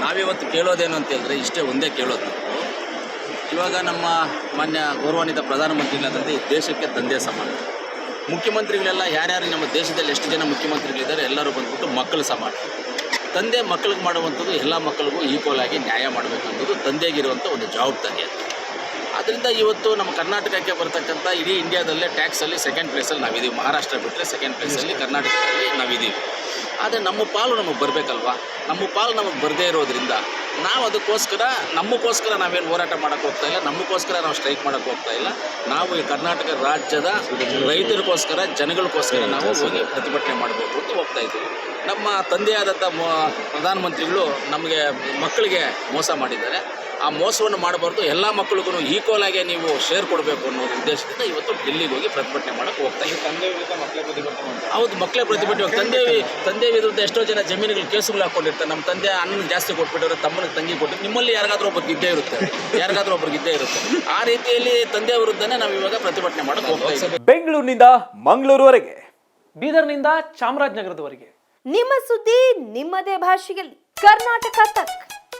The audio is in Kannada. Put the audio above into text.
ನಾವಿವತ್ತು ಕೇಳೋದೇನು ಅಂತ ಹೇಳಿದ್ರೆ ಇಷ್ಟೇ ಒಂದೇ ಕೇಳೋದು. ಇವಾಗ ನಮ್ಮ ಮಾನ್ಯ ಗೌರವಾನ್ವಿತ ಪ್ರಧಾನಮಂತ್ರಿಗಳಾದಂತೆ ಈ ದೇಶಕ್ಕೆ ತಂದೆ ಸಮಾನ. ಮುಖ್ಯಮಂತ್ರಿಗಳೆಲ್ಲ ಯಾರ್ಯಾರು ನಮ್ಮ ದೇಶದಲ್ಲಿ ಎಷ್ಟು ಜನ ಮುಖ್ಯಮಂತ್ರಿಗಳಿದ್ದಾರೆ ಎಲ್ಲರೂ ಬಂದ್ಬಿಟ್ಟು ಮಕ್ಕಳು ಸಮಾನ. ತಂದೆ ಮಕ್ಕಳಿಗೆ ಮಾಡುವಂಥದ್ದು ಎಲ್ಲ ಮಕ್ಕಳಿಗೂ ಈಕ್ವಲ್ ಆಗಿ ನ್ಯಾಯ ಮಾಡಬೇಕಂಥದ್ದು ತಂದೆಗಿರುವಂಥ ಒಂದು ಜವಾಬ್ದಾರಿ ಅದು. ಅದರಿಂದ ಇವತ್ತು ನಮ್ಮ ಕರ್ನಾಟಕಕ್ಕೆ ಬರ್ತಕ್ಕಂಥ ಇಡೀ ಇಂಡಿಯಾದಲ್ಲೇ ಟ್ಯಾಕ್ಸಲ್ಲಿ ಸೆಕೆಂಡ್ ಪ್ಲೇಸಲ್ಲಿ ನಾವಿದ್ದೀವಿ. ಮಹಾರಾಷ್ಟ್ರ ಬಿಟ್ಟರೆ ಸೆಕೆಂಡ್ ಪ್ಲೇಸಲ್ಲಿ ಕರ್ನಾಟಕದಲ್ಲಿ ನಾವಿದ್ದೀವಿ. ಆದರೆ ನಮ್ಮ ಪಾಲು ನಮಗೆ ಬರಬೇಕಲ್ವಾ? ನಮ್ಮ ಪಾಲು ನಮಗೆ ಬರದೇ ಇರೋದ್ರಿಂದ ನಾವು ಅದಕ್ಕೋಸ್ಕರ ನಮಗೋಸ್ಕರ ನಾವೇನು ಹೋರಾಟ ಮಾಡೋಕ್ಕೆ ಹೋಗ್ತಾ ಇಲ್ಲ ನಮಗೋಸ್ಕರ ನಾವು ಸ್ಟ್ರೈಕ್ ಮಾಡೋಕ್ಕೆ ಹೋಗ್ತಾ ಇಲ್ಲ. ನಾವು ಈ ಕರ್ನಾಟಕ ರಾಜ್ಯದ ರೈತರಿಗೋಸ್ಕರ, ಜನಗಳಿಗೋಸ್ಕರ ನಾವು ಹೋಗಿ ಪ್ರತಿಭಟನೆ ಮಾಡಬೇಕು ಅಂತ ಹೋಗ್ತಾ ಇದ್ದೀವಿ. ನಮ್ಮ ತಂದೆಯಾದಂಥ ಪ್ರಧಾನಮಂತ್ರಿಗಳು ನಮಗೆ ಮಕ್ಕಳಿಗೆ ಮೋಸ ಮಾಡಿದ್ದಾರೆ. ಆ ಮೋಸವನ್ನು ಮಾಡಬಾರ್ದು. ಎಲ್ಲ ಮಕ್ಕಳಿಗೂ ಈಕ್ವಲ್ ಆಗಿ ನೀವು ಶೇರ್ ಕೊಡಬೇಕು ಅನ್ನೋ ಉದ್ದೇಶದಿಂದ ಇವತ್ತು ಡೆಲ್ಲಿಗೆ ಹೋಗಿ ಪ್ರತಿಭಟನೆ ಮಾಡೋಕ್ಕೆ ಹೋಗ್ತಾ ಇದ್ದೀವಿ ತಂದೆ ವಿರುದ್ಧ ಮಕ್ಕಳ ಪ್ರತಿಭಟನೆ ಮಾಡ್ತಾರೆ ಹೌದು ಮಕ್ಕಳೇ ಪ್ರತಿಭಟನೆ ತಂದೆ ತಂದೆ ವಿರುದ್ಧ ಎಷ್ಟೋ ಜನ ಜಮೀನುಗಳು ಕೇಸುಗಳು ಹಾಕೊಂಡಿರ್ತಾರೆ. ನಮ್ಮ ತಂದೆ ಅನ್ನ ಜಾಸ್ತಿ ಕೊಟ್ಬಿಟ್ಟವ್ರೆ ತಮ್ಮನಿಗೆ ತಂಗಿ ಕೊಟ್ಟು ನಿಮ್ಮಲ್ಲಿ ಯಾರಿಗಾದ್ರೂ ಒಬ್ಬರಿಗೆ ಇದ್ದೇ ಇರುತ್ತೆ. ಯಾರಿಗಾದ್ರೂ ಒಬ್ರಿಗೆ ಇದ್ದೇ ಇರುತ್ತೆ. ಆ ರೀತಿಯಲ್ಲಿ ತಂದೆ ವಿರುದ್ಧನೇ ನಾವು ಇವಾಗ ಪ್ರತಿಭಟನೆ ಮಾಡಕ್ಕೆ ಹೋಗ್ತಾ ಇದ್ದೀವಿ ಬೆಂಗಳೂರಿನಿಂದ ಮಂಗಳೂರುವರೆಗೆ. ಬೀದರ್ನಿಂದ ಚಾಮರಾಜನಗರದವರೆಗೆ. ನಿಮ್ಮ ಸುದ್ದಿ ನಿಮ್ಮದೇ ಭಾಷೆಯಲ್ಲಿ. ಕರ್ನಾಟಕ ತಕ್.